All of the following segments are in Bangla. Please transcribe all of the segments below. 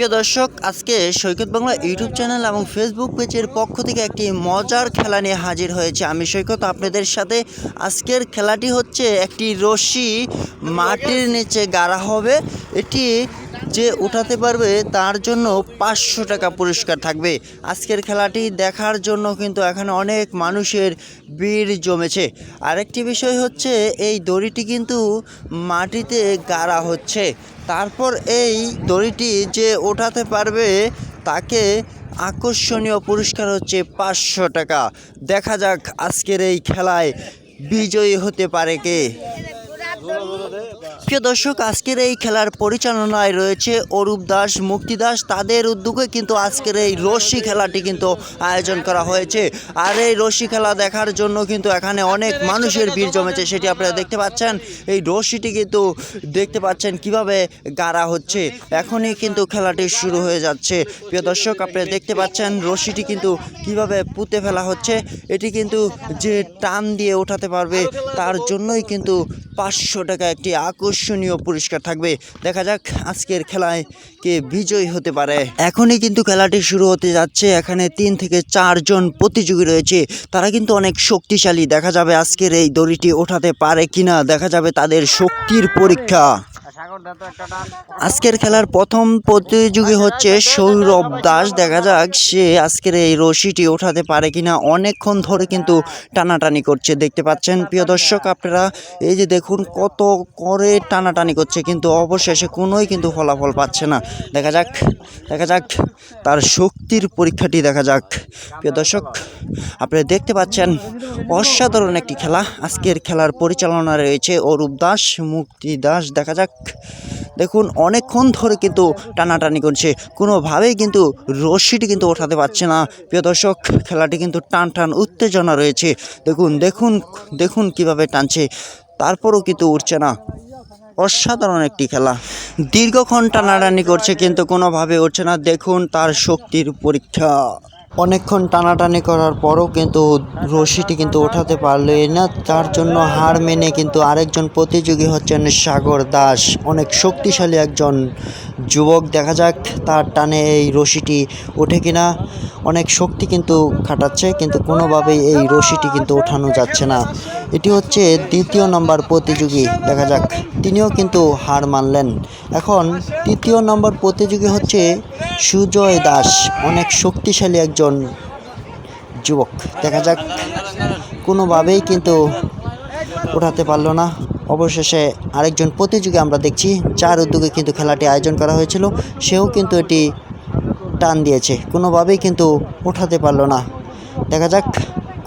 প্রিয় দর্শক, আজকে সৈকত বাংলা ইউটিউব চ্যানেল এবং ফেসবুক পেজের পক্ষ থেকে একটি মজার খেলা নিয়ে হাজির হয়েছে। আমি সৈকত, আপনাদের সাথে আজকের খেলাটি হচ্ছে একটি রশি মাটির নিচে গাড়া হবে। এটি যে উঠাতে পারবে তার জন্য পাঁচশো টাকা পুরস্কার থাকবে। আজকের খেলাটি দেখার জন্য কিন্তু এখানে অনেক মানুষের ভিড় জমেছে। আরেকটি বিষয় হচ্ছে, এই দড়িটি কিন্তু মাটিতে গাড়া হচ্ছে। তারপর এই দড়িটি যে ওঠাতে পারবে, তাকে আকর্ষণীয় পুরস্কার হচ্ছে পাঁচশো টাকা। দেখা যাক আজকের এই খেলায় বিজয়ী হতে পারে কে। প্রিয় দর্শক, আজকের এই খেলার পরিচালনায় রয়েছে অরূপ দাস, মুক্তি দাস। তাদের উদ্যোগে কিন্তু আজকের এই রশ্মি খেলাটি কিন্তু আয়োজন করা হয়েছে। আর এই রশ্মি খেলা দেখার জন্য কিন্তু এখানে অনেক মানুষের ভিড় জমেছে, সেটি আপনারা দেখতে পাচ্ছেন। এই রশ্মিটি কিন্তু দেখতে পাচ্ছেন কীভাবে গাড়া হচ্ছে। এখনই কিন্তু খেলাটি শুরু হয়ে যাচ্ছে। প্রিয় দর্শক আপনারা দেখতে পাচ্ছেন রশ্মিটি কিন্তু কীভাবে পুঁতে ফেলা হচ্ছে। এটি কিন্তু যে টান দিয়ে ওঠাতে পারবে, তার জন্যই কিন্তু পাঁচশো টাকা একটি আকর্ষণীয় পুরস্কার থাকবে। দেখা যাক আজকের খেলায় কে বিজয়ী হতে পারে। এখনই কিন্তু খেলাটি শুরু হতে যাচ্ছে। এখানে তিন থেকে চারজন প্রতিযোগী রয়েছে। তারা কিন্তু অনেক শক্তিশালী। দেখা যাবে আজকের এই দড়িটি ওঠাতে পারে কিনা। দেখা যাবে তাদের শক্তির পরীক্ষা। আজকের খেলার প্রথম প্রতিযোগী হচ্ছে সৌরভ দাস। দেখা যাক সে আজকের এই রশিটি ওঠাতে পারে কিনা। অনেকক্ষণ ধরে কিন্তু টানাটানি করছে। দেখতে পাচ্ছেন, প্রিয় দর্শক, আপনারা এই যে দেখুন কত করে টানাটানি করছে, কিন্তু অবশেষে কোনোই কিন্তু ফলাফল পাচ্ছে না। দেখা যাক দেখা যাক তার শক্তির পরীক্ষাটি, দেখা যাক। প্রিয় দর্শক, আপনারা দেখতে পাচ্ছেন, অসাধারণ একটি খেলা। আজকের খেলার পরিচালনা রয়েছে অরূপ দাস, মুক্তি দাস। দেখা যাক দেখুন, অনেকক্ষণ ধরে কিন্তু টানাটানি করছে। কোনোভাবেই কিন্তু রশিটি কিন্তু ওঠাতে পারছে না। প্রিয় দর্শক, খেলাটি কিন্তু টান টান উত্তেজনা রয়েছে। দেখুন দেখুন দেখুন কীভাবে টানছে। তারপরও কিন্তু উঠছে না। অসাধারণ একটি খেলা। দীর্ঘক্ষণ টানাটানি করছে কিন্তু কোনোভাবে উঠছে না। দেখুন তার শক্তির পরীক্ষা। অনেকক্ষণ টানাটানি করার পরও কিন্তু রশিটি কিন্তু ওঠাতে পারলে না, তার জন্য হার মেনে কিন্তু আরেকজন প্রতিযোগী হচ্ছেন সাগর দাস। অনেক শক্তিশালী একজন যুবক দেখা যাক তার টানে এই রশিটি ওঠে কিনা। অনেক শক্তি কিন্তু খাটাচ্ছে, কিন্তু কোনোভাবেই এই রশিটি কিন্তু ওঠানো যাচ্ছে না। এটি হচ্ছে দ্বিতীয় নম্বর প্রতিযোগী, দেখা যাক। তিনিও কিন্তু হার মানলেন। এখন তৃতীয় নম্বর প্রতিযোগী হচ্ছে সুজয় দাস, অনেক শক্তিশালী একজন যুবক। দেখা যাক, কোনোভাবেই কিন্তু ওঠাতে পারল না। অবশেষে আরেকজন প্রতিযোগী আমরা দেখছি, যার উদ্যোগে কিন্তু খেলাটি আয়োজন করা হয়েছিল, সেও কিন্তু এটি টান দিয়েছে, কোনোভাবেই কিন্তু ওঠাতে পারল না। দেখা যাক,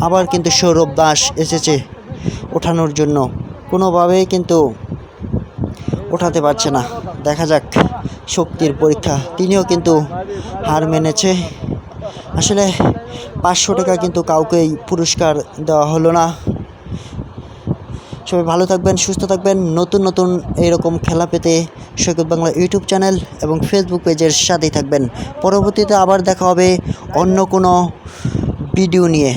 আবার কিন্তু সৌরভ দাস এসেছে ওঠানোর জন্য, কোনোভাবেই কিন্তু ওঠাতে পারছে না। দেখা যাক, শক্তির পরীক্ষা। তিনিও কিন্তু হার মেনেছে। আসলে পাঁচশো টাকা কিন্তু কাউকেই পুরস্কার দেওয়া হলো না। সবাই ভালো থাকবেন, সুস্থ থাকবেন। নতুন নতুন এরকম খেলা পেতে সৈকত বাংলা ইউটিউব চ্যানেল এবং ফেসবুক পেজের সাথেই থাকবেন। পরবর্তীতে আবার দেখা হবে অন্য কোনো ভিডিও নিয়ে।